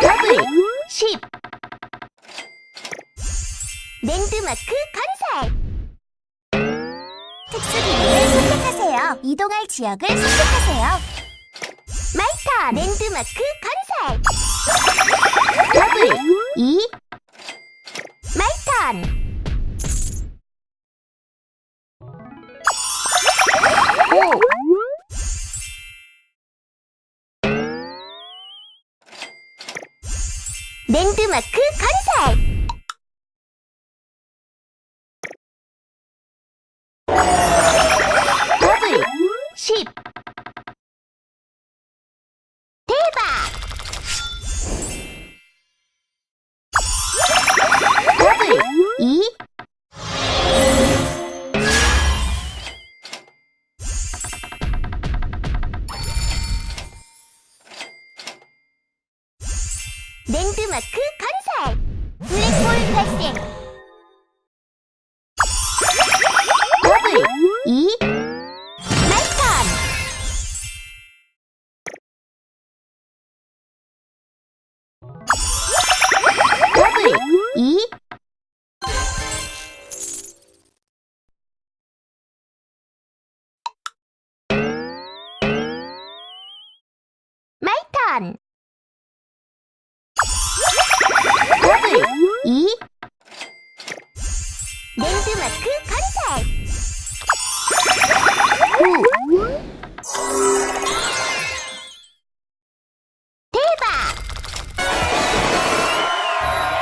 더블 10 랜드마크 건설. 특수기능을 선택하세요. 이동할 지역을 선택하세요. 마이턴 랜드마크 건설. 더블 2 마이턴 5 랜드마크 건설 랜드마크 건설! 블랙홀 발생! 더블 2 마이턴 더블 2 마이턴 마크 컨셉!